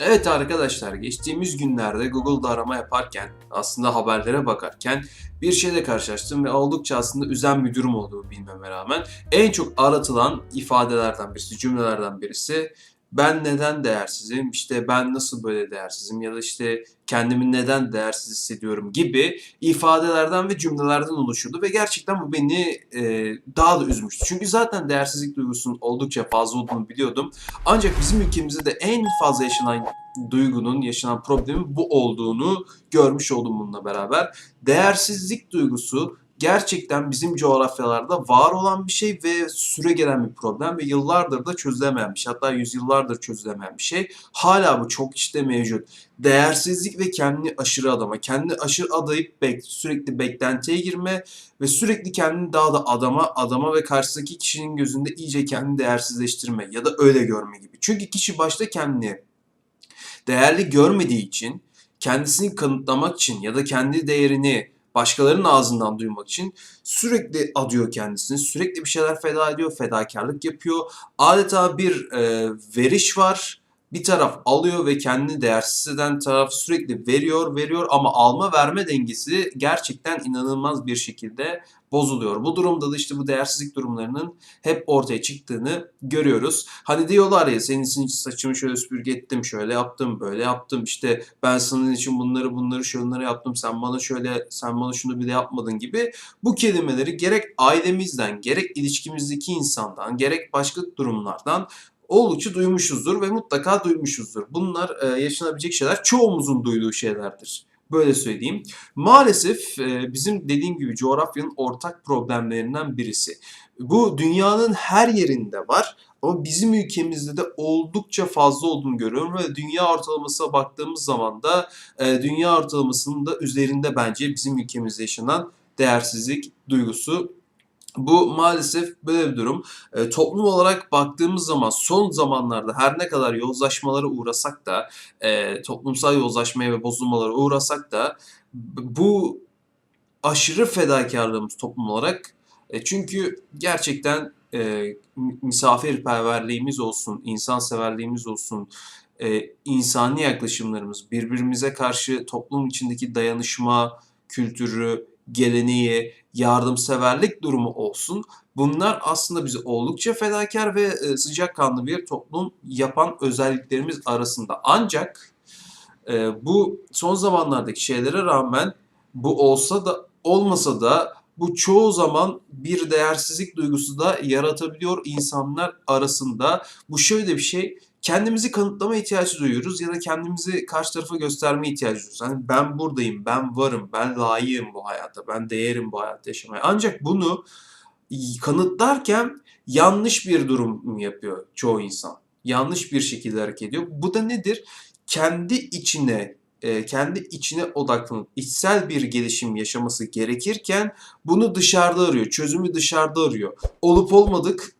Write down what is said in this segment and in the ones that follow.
Evet arkadaşlar geçtiğimiz günlerde Google'da arama yaparken aslında haberlere bakarken bir şeyle karşılaştım ve oldukça aslında üzen bir durum olduğu bilmeme rağmen en çok aratılan ifadelerden birisi, cümlelerden birisi ben neden değersizim, işte ben nasıl böyle değersizim ya da işte kendimi neden değersiz hissediyorum gibi ifadelerden ve cümlelerden oluşuyordu ve gerçekten bu beni e, daha da üzmüştü. Çünkü zaten değersizlik duygusunun oldukça fazla olduğunu biliyordum. Ancak bizim ülkemizde de en fazla yaşanan duygunun, yaşanan problemin bu olduğunu görmüş oldum bununla beraber. Değersizlik duygusu gerçekten bizim coğrafyalarda var olan bir şey ve süre gelen bir problem ve yıllardır da çözülemeyen bir şey. Hatta yüzyıllardır çözülemeyen bir şey. Hala bu çok işte mevcut. Değersizlik ve kendini aşırı adama, kendini aşırı adayıp bek, sürekli beklentiye girme ve sürekli kendini daha da adama, adama ve karşısındaki kişinin gözünde iyice kendini değersizleştirme ya da öyle görme gibi. Çünkü kişi başta kendini değerli görmediği için, kendisini kanıtlamak için ya da kendi değerini başkalarının ağzından duymak için sürekli adıyor kendisini, sürekli bir şeyler feda ediyor, fedakarlık yapıyor. Adeta bir e, veriş var. Bir taraf alıyor ve kendini değersiz eden taraf sürekli veriyor, veriyor ama alma verme dengesi gerçekten inanılmaz bir şekilde bozuluyor. Bu durumda da işte bu değersizlik durumlarının hep ortaya çıktığını görüyoruz. Hani diyorlar ya senin için saçımı şöyle süpürge ettim, şöyle yaptım, böyle yaptım. İşte ben senin için bunları bunları şunları yaptım. Sen bana şöyle, sen bana şunu bile yapmadın gibi bu kelimeleri gerek ailemizden, gerek ilişkimizdeki insandan, gerek başka durumlardan oldukça duymuşuzdur ve mutlaka duymuşuzdur. Bunlar e, yaşanabilecek şeyler çoğumuzun duyduğu şeylerdir. Böyle söyleyeyim. Maalesef e, bizim dediğim gibi coğrafyanın ortak problemlerinden birisi. Bu dünyanın her yerinde var ama bizim ülkemizde de oldukça fazla olduğunu görüyorum ve dünya ortalamasına baktığımız zaman da e, dünya ortalamasının da üzerinde bence bizim ülkemizde yaşanan değersizlik duygusu bu maalesef böyle bir durum. E, toplum olarak baktığımız zaman son zamanlarda her ne kadar yozlaşmalara uğrasak da, e, toplumsal yozlaşmaya ve bozulmalara uğrasak da bu aşırı fedakarlığımız toplum olarak e, çünkü gerçekten e, misafirperverliğimiz olsun, insanseverliğimiz olsun, e, insani yaklaşımlarımız, birbirimize karşı toplum içindeki dayanışma kültürü, geleneği, yardımseverlik durumu olsun. Bunlar aslında bizi oldukça fedakar ve e, sıcakkanlı bir toplum yapan özelliklerimiz arasında. Ancak e, bu son zamanlardaki şeylere rağmen bu olsa da olmasa da bu çoğu zaman bir değersizlik duygusu da yaratabiliyor insanlar arasında. Bu şöyle bir şey kendimizi kanıtlama ihtiyacı duyuyoruz ya da kendimizi karşı tarafa gösterme ihtiyacı duyuyoruz. Hani ben buradayım, ben varım, ben layığım bu hayata, ben değerim bu hayatta yaşamaya. Ancak bunu kanıtlarken yanlış bir durum yapıyor çoğu insan. Yanlış bir şekilde hareket ediyor. Bu da nedir? Kendi içine e, kendi içine odaklanıp içsel bir gelişim yaşaması gerekirken bunu dışarıda arıyor. Çözümü dışarıda arıyor. Olup olmadık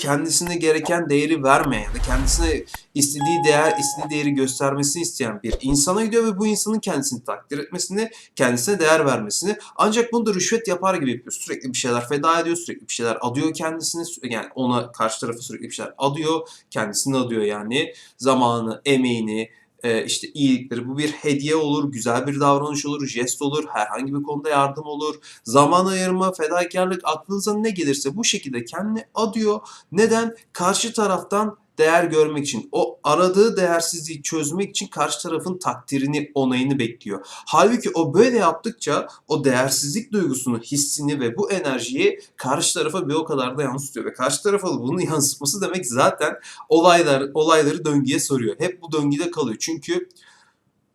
kendisine gereken değeri vermeyen kendisine istediği değer, istediği değeri göstermesini isteyen bir insana gidiyor ve bu insanın kendisini takdir etmesini, kendisine değer vermesini ancak bunu da rüşvet yapar gibi yapıyor. Sürekli bir şeyler feda ediyor, sürekli bir şeyler adıyor kendisine, yani ona karşı tarafı sürekli bir şeyler adıyor, kendisini adıyor yani zamanı, emeğini, e, işte iyilikleri. Bu bir hediye olur, güzel bir davranış olur, jest olur, herhangi bir konuda yardım olur. Zaman ayırma, fedakarlık aklınıza ne gelirse bu şekilde kendini adıyor. Neden? Karşı taraftan değer görmek için, o aradığı değersizliği çözmek için karşı tarafın takdirini, onayını bekliyor. Halbuki o böyle yaptıkça o değersizlik duygusunu, hissini ve bu enerjiyi karşı tarafa bir o kadar da yansıtıyor. Ve karşı tarafa da bunu yansıtması demek zaten olaylar olayları döngüye soruyor. Hep bu döngüde kalıyor. Çünkü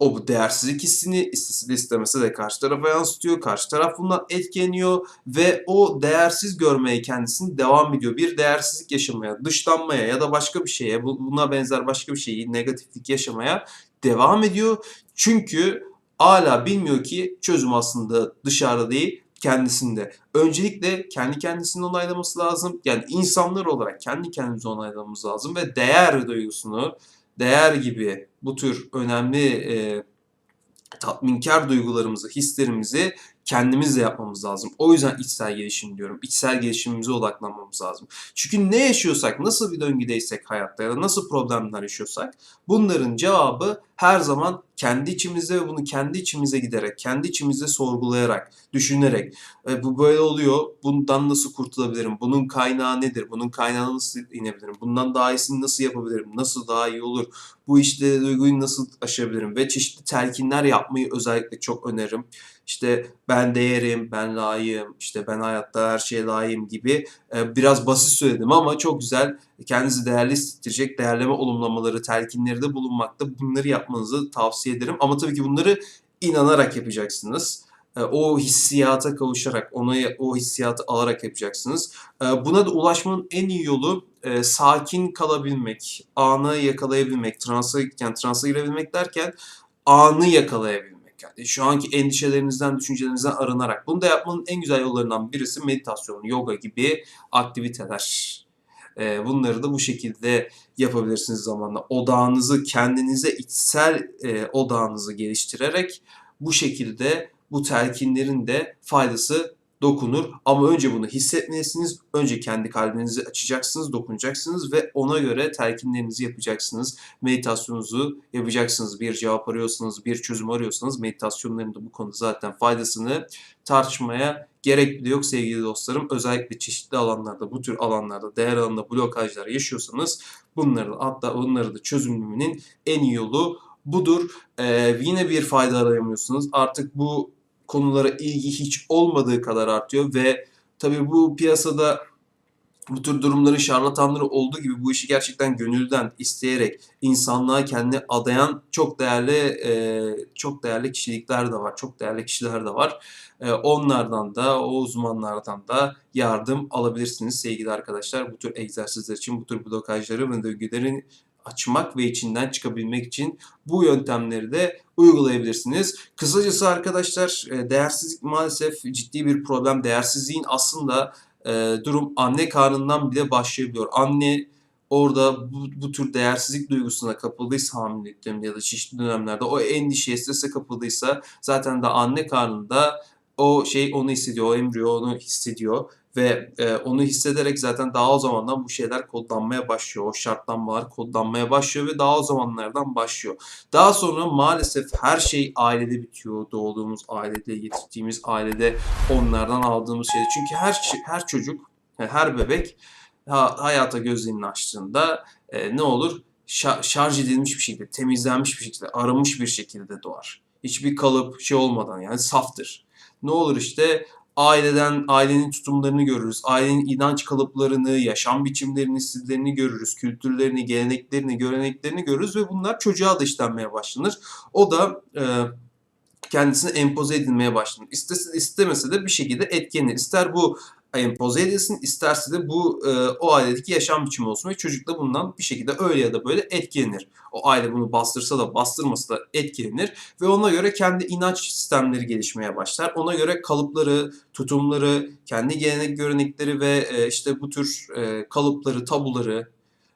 o bu değersizlik hissini istese istemese de karşı tarafa yansıtıyor. Karşı taraf bundan etkileniyor ve o değersiz görmeye kendisini devam ediyor. Bir değersizlik yaşamaya, dışlanmaya ya da başka bir şeye, buna benzer başka bir şeyi, negatiflik yaşamaya devam ediyor. Çünkü hala bilmiyor ki çözüm aslında dışarıda değil, kendisinde. Öncelikle kendi kendisini onaylaması lazım. Yani insanlar olarak kendi kendimizi onaylamamız lazım ve değer duygusunu değer gibi bu tür önemli e, tatminkar duygularımızı, hislerimizi kendimiz de yapmamız lazım. O yüzden içsel gelişim diyorum. İçsel gelişimimize odaklanmamız lazım. Çünkü ne yaşıyorsak, nasıl bir döngüdeysek hayatta ya da nasıl problemler yaşıyorsak bunların cevabı her zaman kendi içimizde ve bunu kendi içimize giderek, kendi içimizde sorgulayarak, düşünerek e, bu böyle oluyor, bundan nasıl kurtulabilirim, bunun kaynağı nedir, bunun kaynağına nasıl inebilirim, bundan daha iyisini nasıl yapabilirim, nasıl daha iyi olur, bu işte duyguyu nasıl aşabilirim ve çeşitli telkinler yapmayı özellikle çok öneririm. İşte ben değerim, ben layığım, işte ben hayatta her şeye layığım gibi e, biraz basit söyledim ama çok güzel kendinizi değerli hissettirecek değerleme olumlamaları, telkinleri de bulunmakta. Bunları yapmanızı tavsiye ederim. Ama tabii ki bunları inanarak yapacaksınız. E, O hissiyata kavuşarak, ona o hissiyatı alarak yapacaksınız. E, Buna da ulaşmanın en iyi yolu e, sakin kalabilmek, anı yakalayabilmek, transa, yani transa girebilmek derken anı yakalayabilmek. Yani şu anki endişelerinizden, düşüncelerinizden arınarak. Bunu da yapmanın en güzel yollarından birisi meditasyon, yoga gibi aktiviteler. E, Bunları da bu şekilde yapabilirsiniz zamanla. Odağınızı, kendinize içsel e, odağınızı geliştirerek bu şekilde bu telkinlerin de faydası dokunur. Ama önce bunu hissetmelisiniz. Önce kendi kalbinizi açacaksınız, dokunacaksınız ve ona göre telkinlerinizi yapacaksınız. Meditasyonunuzu yapacaksınız. Bir cevap arıyorsanız, bir çözüm arıyorsanız meditasyonların da bu konuda zaten faydasını tartışmaya gerek bile yok sevgili dostlarım. Özellikle çeşitli alanlarda, bu tür alanlarda, değer alanında blokajlar yaşıyorsanız bunları hatta bunları da çözümlemenin en iyi yolu budur. Ee, yine bir fayda arayamıyorsunuz. Artık bu konulara ilgi hiç olmadığı kadar artıyor ve tabii bu piyasada bu tür durumların şarlatanları olduğu gibi bu işi gerçekten gönülden isteyerek insanlığa kendini adayan çok değerli e, çok değerli kişilikler de var. Çok değerli kişiler de var. E, onlardan da o uzmanlardan da yardım alabilirsiniz sevgili arkadaşlar. Bu tür egzersizler için bu tür blokajları ve döngülerin açmak ve içinden çıkabilmek için bu yöntemleri de uygulayabilirsiniz. Kısacası arkadaşlar e, değersizlik maalesef ciddi bir problem. Değersizliğin aslında e, durum anne karnından bile başlayabiliyor. Anne orada bu, bu tür değersizlik duygusuna kapıldıysa hamileliklerinde ya da çeşitli dönemlerde o endişeye, strese kapıldıysa zaten de anne karnında o şey onu hissediyor, o embriyo onu hissediyor ve e, onu hissederek zaten daha o zamandan bu şeyler kodlanmaya başlıyor. O şartlanmalar kodlanmaya başlıyor ve daha o zamanlardan başlıyor. Daha sonra maalesef her şey ailede bitiyor. Doğduğumuz ailede, yetiştiğimiz ailede onlardan aldığımız şey. Çünkü her her çocuk, her bebek ha- hayata gözlerini açtığında e, ne olur? Şa- şarj edilmiş bir şekilde, temizlenmiş bir şekilde, arınmış bir şekilde doğar. Hiçbir kalıp şey olmadan yani saftır. Ne olur işte aileden, ailenin tutumlarını görürüz. Ailenin inanç kalıplarını, yaşam biçimlerini, stillerini görürüz. Kültürlerini, geleneklerini, göreneklerini görürüz ve bunlar çocuğa da işlenmeye başlanır. O da e, kendisine empoze edilmeye başlanır. İstese, istemese de bir şekilde etkilenir. İster bu empoze edilsin, isterse de bu e, o ailedeki yaşam biçimi olsun ve çocuk da bundan bir şekilde öyle ya da böyle etkilenir. O aile bunu bastırsa da bastırmasa da etkilenir ve ona göre kendi inanç sistemleri gelişmeye başlar. Ona göre kalıpları, tutumları, kendi gelenek görenekleri ve e, işte bu tür e, kalıpları, tabuları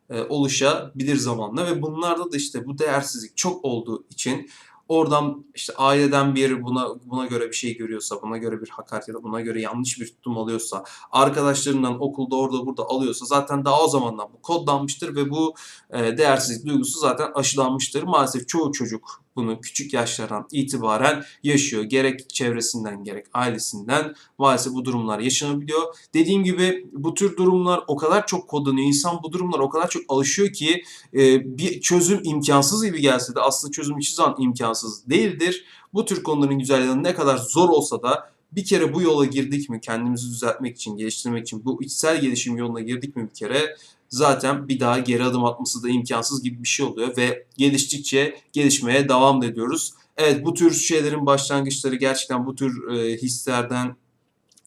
e, oluşabilir zamanla ve bunlarda da işte bu değersizlik çok olduğu için oradan işte aileden bir buna buna göre bir şey görüyorsa, buna göre bir hakaret ya da buna göre yanlış bir tutum alıyorsa, arkadaşlarından okulda orada burada alıyorsa zaten daha o zamandan bu kodlanmıştır ve bu e, değersizlik duygusu zaten aşılanmıştır. Maalesef çoğu çocuk bunu küçük yaşlardan itibaren yaşıyor. Gerek çevresinden gerek ailesinden maalesef bu durumlar yaşanabiliyor. Dediğim gibi bu tür durumlar o kadar çok kodlanıyor. İnsan bu durumlara o kadar çok alışıyor ki e, bir çözüm imkansız gibi gelse de aslında çözüm hiçbir zaman imkansız değildir. Bu tür konuların güzel yanı ne kadar zor olsa da bir kere bu yola girdik mi kendimizi düzeltmek için, geliştirmek için bu içsel gelişim yoluna girdik mi bir kere zaten bir daha geri adım atması da imkansız gibi bir şey oluyor ve geliştikçe gelişmeye devam ediyoruz. Evet bu tür şeylerin başlangıçları gerçekten bu tür e, hislerden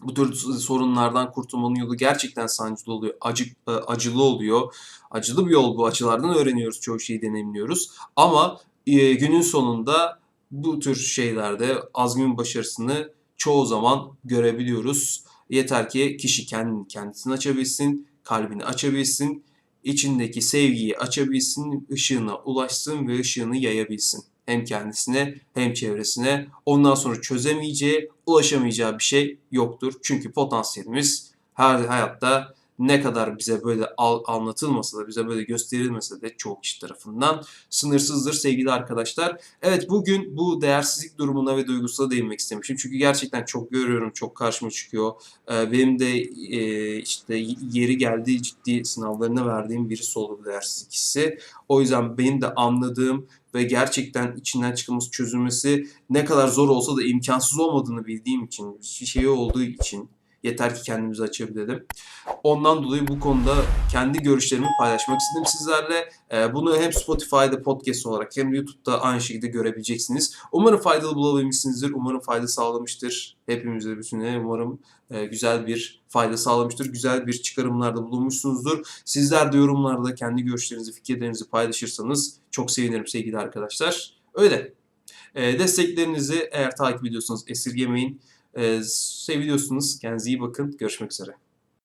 bu tür sorunlardan kurtulmanın yolu gerçekten sancılı oluyor, acı, e, acılı oluyor. Acılı bir yol bu açılardan öğreniyoruz, çoğu şeyi deneyimliyoruz. Ama e, günün sonunda bu tür şeylerde azmin başarısını çoğu zaman görebiliyoruz. Yeter ki kişi kendini kendisini açabilsin, kalbini açabilsin, içindeki sevgiyi açabilsin, ışığına ulaşsın ve ışığını yayabilsin. Hem kendisine hem çevresine. Ondan sonra çözemeyeceği, ulaşamayacağı bir şey yoktur. Çünkü potansiyelimiz her hayatta ne kadar bize böyle al- anlatılmasa da bize böyle gösterilmese de çoğu kişi tarafından sınırsızdır sevgili arkadaşlar. Evet bugün bu değersizlik durumuna ve duygusuna değinmek istemişim. Çünkü gerçekten çok görüyorum, çok karşıma çıkıyor. Ee, benim de e, işte yeri geldiği ciddi sınavlarını verdiğim birisi oldu bu değersizlik hissi. O yüzden benim de anladığım ve gerçekten içinden çıkılması, çözülmesi ne kadar zor olsa da imkansız olmadığını bildiğim için, şey olduğu için yeter ki kendimizi açabilelim. Ondan dolayı bu konuda kendi görüşlerimi paylaşmak istedim sizlerle. Ee, bunu hem Spotify'da podcast olarak hem YouTube'da aynı şekilde görebileceksiniz. Umarım faydalı bulabilmişsinizdir. Umarım fayda sağlamıştır. Hepimize bütüne umarım e, güzel bir fayda sağlamıştır. Güzel bir çıkarımlarda bulunmuşsunuzdur. Sizler de yorumlarda kendi görüşlerinizi, fikirlerinizi paylaşırsanız çok sevinirim sevgili arkadaşlar. Öyle. E, desteklerinizi eğer takip ediyorsanız esirgemeyin. E, seviyorsunuz. Kendinize iyi bakın. Görüşmek üzere.